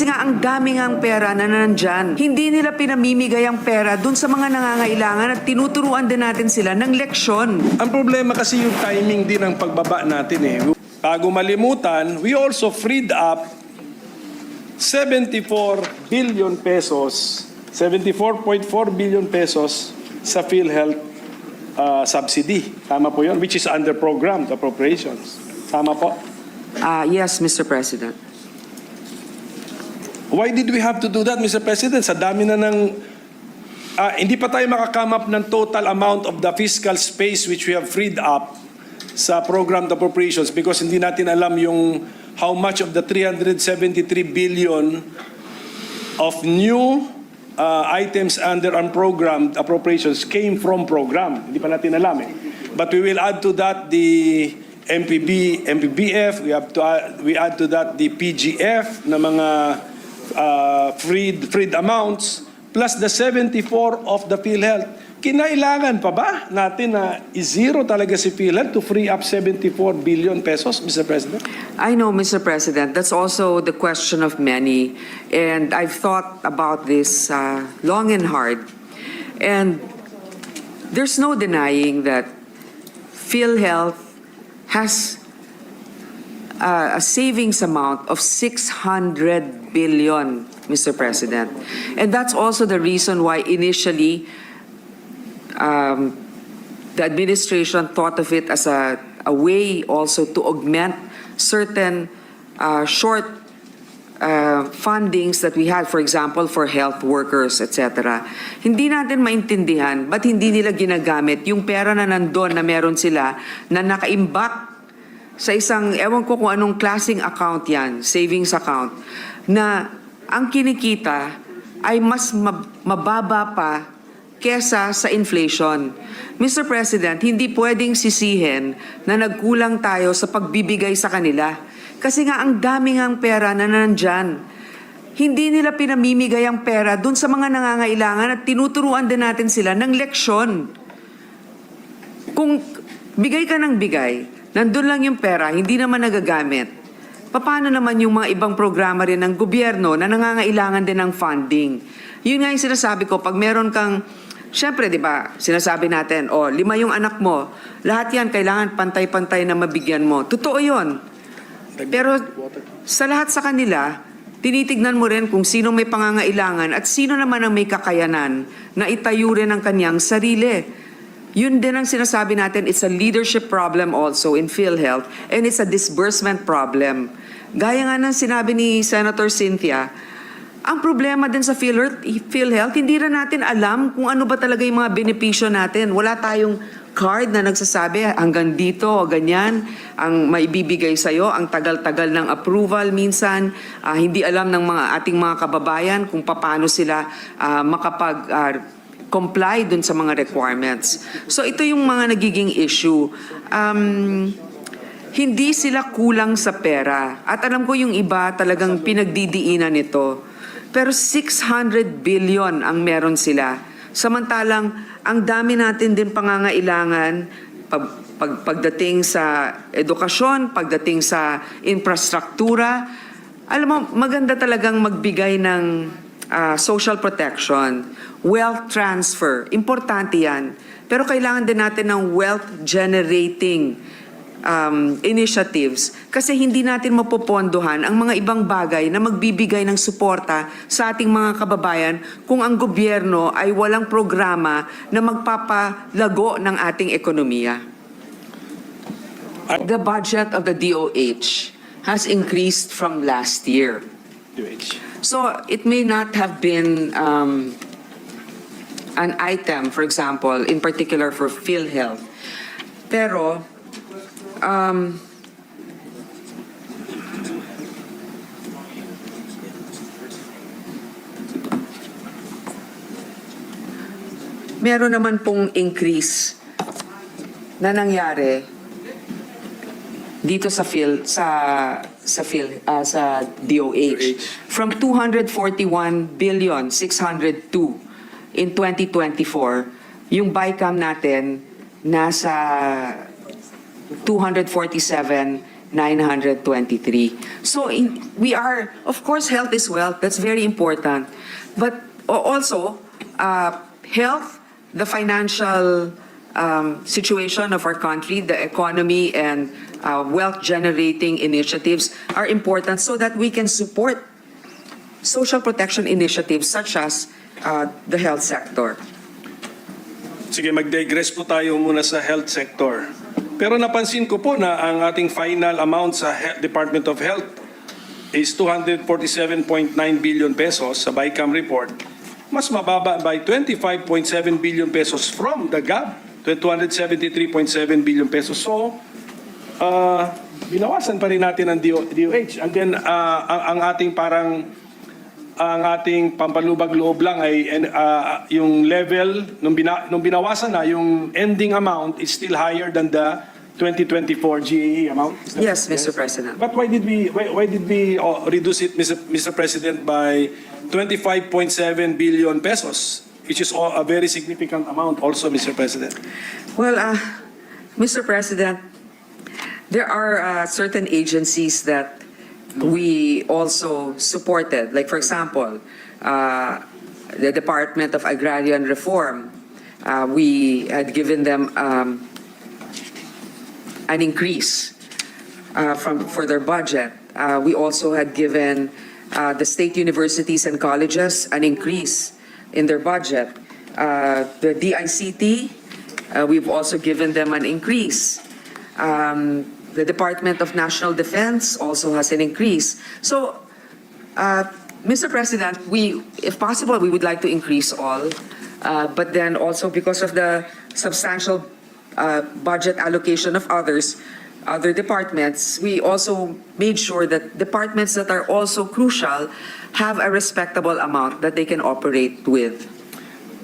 Kasi nga ang dami ngang pera na nandyan. Hindi nila pinamimigay ang pera dun sa mga nangangailangan at tinuturuan din natin sila ng leksyon. Ang problema kasi yung timing din ng pagbaba natin eh. Bago malimutan, we also freed up 74 billion pesos, 74.4 billion pesos sa PhilHealth uh, subsidy. Tama po yun, which is under program, the appropriations. Tama po? Ah, yes, Mr. President. Why did we have to do that, Mr. President? Sa dami na ng... ah, hindi pa tayo makakame up ng total amount of the fiscal space which we have freed up sa program appropriations because hindi natin alam yung how much of the 373 billion of new uh, items under our program appropriations came from program. Hindi pa natin alam eh. But we will add to that the MPB, MPBF, we have to add, we add to that the PGF na mga uh, freed freed amounts plus the 74 of the PhilHealth. Kinailangan pa ba natin na i-zero talaga si PhilHealth to free up 74 billion pesos, Mr. President? I know, Mr. President, that's also the question of many. And I've thought about this uh, long and hard. And there's no denying that PhilHealth has uh, a savings amount of 600 billion, Mr. President. And that's also the reason why initially um, the administration thought of it as a, a way also to augment certain uh, short uh, fundings that we had, for example, for health workers, etc. Hindi natin maintindihan ba't hindi nila ginagamit yung pera na nandun na meron sila na nakaimbak sa isang, ewan ko kung anong klaseng account yan, savings account, na ang kinikita ay mas mab- mababa pa kesa sa inflation. Mr. President, hindi pwedeng sisihin na nagkulang tayo sa pagbibigay sa kanila. Kasi nga ang dami ngang pera na nandyan. Hindi nila pinamimigay ang pera dun sa mga nangangailangan at tinuturuan din natin sila ng leksyon. Kung bigay ka ng bigay, nandun lang yung pera, hindi naman nagagamit. Paano naman yung mga ibang programa rin ng gobyerno na nangangailangan din ng funding? Yun nga yung sinasabi ko, pag meron kang, syempre di ba, sinasabi natin, oh, lima yung anak mo, lahat yan kailangan pantay-pantay na mabigyan mo. Totoo yun. Pero sa lahat sa kanila, tinitignan mo rin kung sino may pangangailangan at sino naman ang may kakayanan na itayo rin ang kanyang sarili. Yun din ang sinasabi natin, it's a leadership problem also in PhilHealth and it's a disbursement problem. Gaya nga ng sinabi ni Senator Cynthia, ang problema din sa PhilHealth, hindi rin natin alam kung ano ba talaga yung mga benepisyo natin. Wala tayong card na nagsasabi hanggang dito o ganyan ang maibibigay sa'yo, ang tagal-tagal ng approval minsan, ah, hindi alam ng mga ating mga kababayan kung paano sila ah, makapag ah, comply dun sa mga requirements. So ito yung mga nagiging issue. Um, hindi sila kulang sa pera. At alam ko yung iba talagang pinagdidiinan nito. Pero 600 billion ang meron sila. Samantalang ang dami natin din pangangailangan pag, pag, pagdating sa edukasyon, pagdating sa infrastruktura. Alam mo, maganda talagang magbigay ng ah, social protection, wealth transfer. Importante yan. Pero kailangan din natin ng wealth generating um, initiatives kasi hindi natin mapopondohan ang mga ibang bagay na magbibigay ng suporta sa ating mga kababayan kung ang gobyerno ay walang programa na magpapalago ng ating ekonomiya. The budget of the DOH has increased from last year. So it may not have been um, an item, for example, in particular for PhilHealth. Pero um, meron naman pong increase na nangyari dito sa Phil sa sa Phil ah, sa DOH from 241 billion 602 in 2024 yung BICAM natin nasa 247 923. So in, we are, of course, health is wealth. That's very important. But also, uh, health, the financial um, situation of our country, the economy, and uh, wealth generating initiatives are important so that we can support social protection initiatives such as uh, the health sector. Sige, mag-digress po tayo muna sa health sector. Pero napansin ko po na ang ating final amount sa He- Department of Health is 247.9 billion pesos sa BICAM report. Mas mababa by 25.7 billion pesos from the GAB, 273.7 billion pesos. So, uh, binawasan pa rin natin ang DO- DOH. And then, uh, ang, ang ating parang ang ating pampalubag-loob lang ay ah, yung level nung, bina, nung binawasan na yung ending amount is still higher than the 2024 GAE amount. Yes, Mr. President. But why did we why, why did we uh, reduce it Mr. Mr. President by 25.7 billion pesos which is a very significant amount also Mr. President. Well, uh, Mr. President, there are uh, certain agencies that we also supported. Like, for example, uh, the Department of Agrarian Reform. Uh, we had given them um, an increase uh, from for their budget. Uh, we also had given uh, the state universities and colleges an increase in their budget. Uh, the DICT, uh, we've also given them an increase. Um, the Department of National Defense also has an increase. So, uh, Mr. President, we, if possible, we would like to increase all, uh, but then also because of the substantial uh, budget allocation of others, other departments, we also made sure that departments that are also crucial have a respectable amount that they can operate with.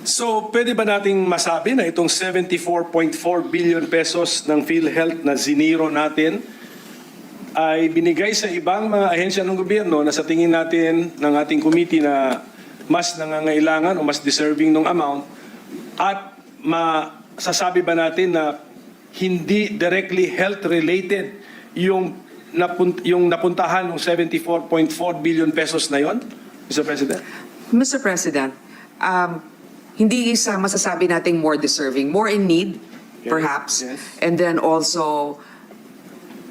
So, pwede ba nating masabi na itong 74.4 billion pesos ng PhilHealth na ziniro natin ay binigay sa ibang mga ahensya ng gobyerno na sa tingin natin ng ating committee na mas nangangailangan o mas deserving ng amount at masasabi ba natin na hindi directly health related yung napun- yung napuntahan ng 74.4 billion pesos na yon, Mr. President? Mr. President, um, hindi sa masasabi nating more deserving, more in need, perhaps. yes. And then also,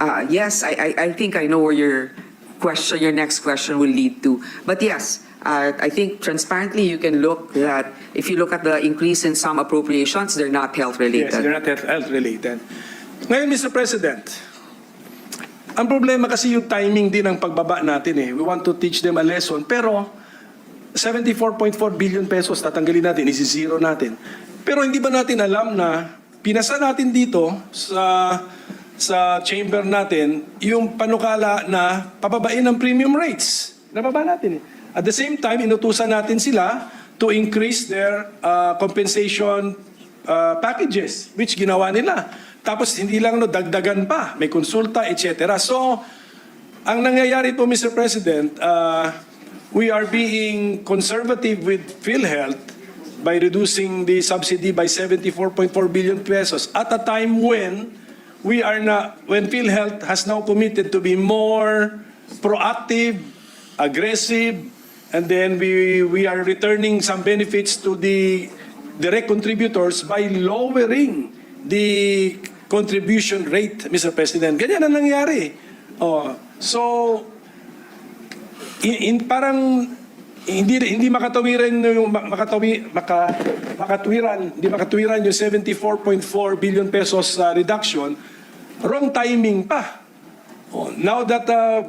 uh, yes, I, I, I think I know where your question, your next question will lead to. But yes, uh, I think transparently you can look that if you look at the increase in some appropriations, they're not health related. Yes, they're not health, related. Ngayon, Mr. President, ang problema kasi yung timing din ng pagbaba natin eh. We want to teach them a lesson. Pero, 74.4 billion pesos tatanggalin natin, isi-zero natin. Pero hindi ba natin alam na pinasa natin dito sa sa chamber natin yung panukala na pababain ng premium rates. Nababa natin eh. At the same time, inutusan natin sila to increase their uh, compensation uh, packages, which ginawa nila. Tapos hindi lang no, dagdagan pa, may konsulta, etc. So, ang nangyayari po, Mr. President, uh, we are being conservative with PhilHealth by reducing the subsidy by 74.4 billion pesos at a time when we are na when PhilHealth has now committed to be more proactive, aggressive, and then we we are returning some benefits to the direct contributors by lowering the contribution rate, Mr. President. Ganyan ang nangyari. Oh, so in, in parang hindi hindi makatawiran yung ma- makatawi maka, makatwiran hindi makatwiran yung 74.4 billion pesos uh, reduction wrong timing pa oh, now that uh,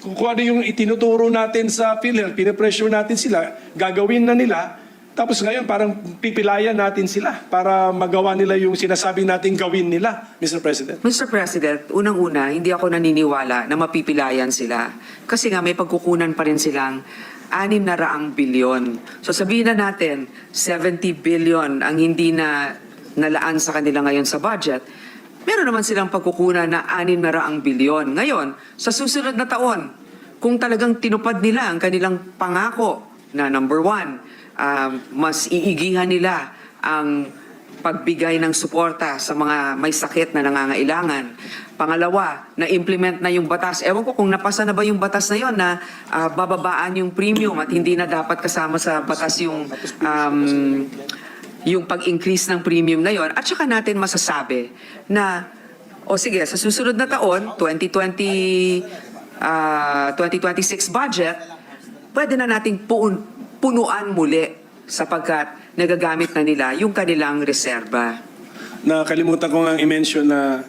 kung ano yung itinuturo natin sa PhilHealth pinapressure natin sila gagawin na nila tapos ngayon parang pipilayan natin sila para magawa nila yung sinasabi natin gawin nila Mr. President Mr. President, unang-una, hindi ako naniniwala na mapipilayan sila. Kasi nga may pagkukunan pa rin silang anim na raang bilyon. So sabihin na natin, 70 billion ang hindi na nalaan sa kanila ngayon sa budget. Meron naman silang pagkukunan na anim na raang bilyon. Ngayon, sa susunod na taon, kung talagang tinupad nila ang kanilang pangako na number one, um, mas iigihan nila ang pagbigay ng suporta sa mga may sakit na nangangailangan. Pangalawa, na-implement na yung batas. Ewan ko kung napasa na ba yung batas na yon na ah, bababaan yung premium at hindi na dapat kasama sa batas yung um, yung pag-increase ng premium na yon. At saka natin masasabi na o sige, sa susunod na taon, 2020 ah, 2026 budget, pwede na nating puun, punuan muli sapagkat nagagamit na nila yung kanilang reserba. Nakalimutan ko nga i-mention na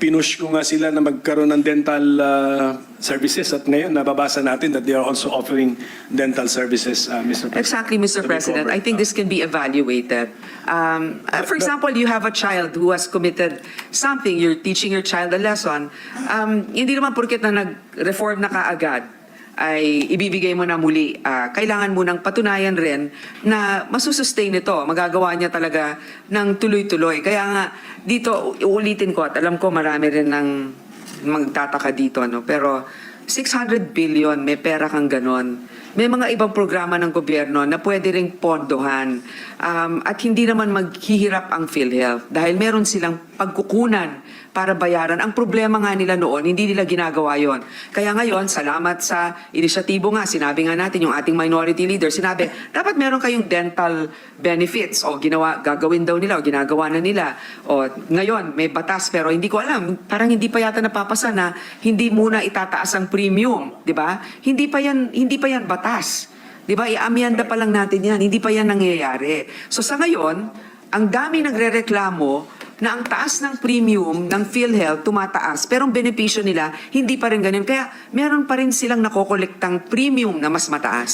pinush ko nga sila na magkaroon ng dental uh, services at ngayon nababasa natin that they are also offering dental services, uh, Mr. President. Exactly, Mr. President. I think this can be evaluated. Um, uh, for example, you have a child who has committed something, you're teaching your child a lesson. Um, hindi naman porket na nag-reform na kaagad ay ibibigay mo na muli. Ah, kailangan mo nang patunayan rin na masusustain ito. Magagawa niya talaga ng tuloy-tuloy. Kaya nga, dito, uulitin ko at alam ko marami rin ng magtataka dito. No? Pero 600 billion, may pera kang ganon. May mga ibang programa ng gobyerno na pwede ring pondohan um, at hindi naman maghihirap ang PhilHealth dahil meron silang pagkukunan para bayaran. Ang problema nga nila noon, hindi nila ginagawa yon. Kaya ngayon, salamat sa inisyatibo nga, sinabi nga natin yung ating minority leader, sinabi, dapat meron kayong dental benefits o ginawa, gagawin daw nila o ginagawa na nila. O ngayon, may batas pero hindi ko alam, parang hindi pa yata napapasa na hindi muna itataas ang premium, di ba? Hindi pa yan, hindi pa yan batas. Di ba? Iamyanda pa lang natin yan. Hindi pa yan nangyayari. So sa ngayon, ang dami nagrereklamo na ang taas ng premium ng PhilHealth tumataas, pero ang benepisyo nila hindi pa rin ganun. Kaya meron pa rin silang nakokolektang premium na mas mataas.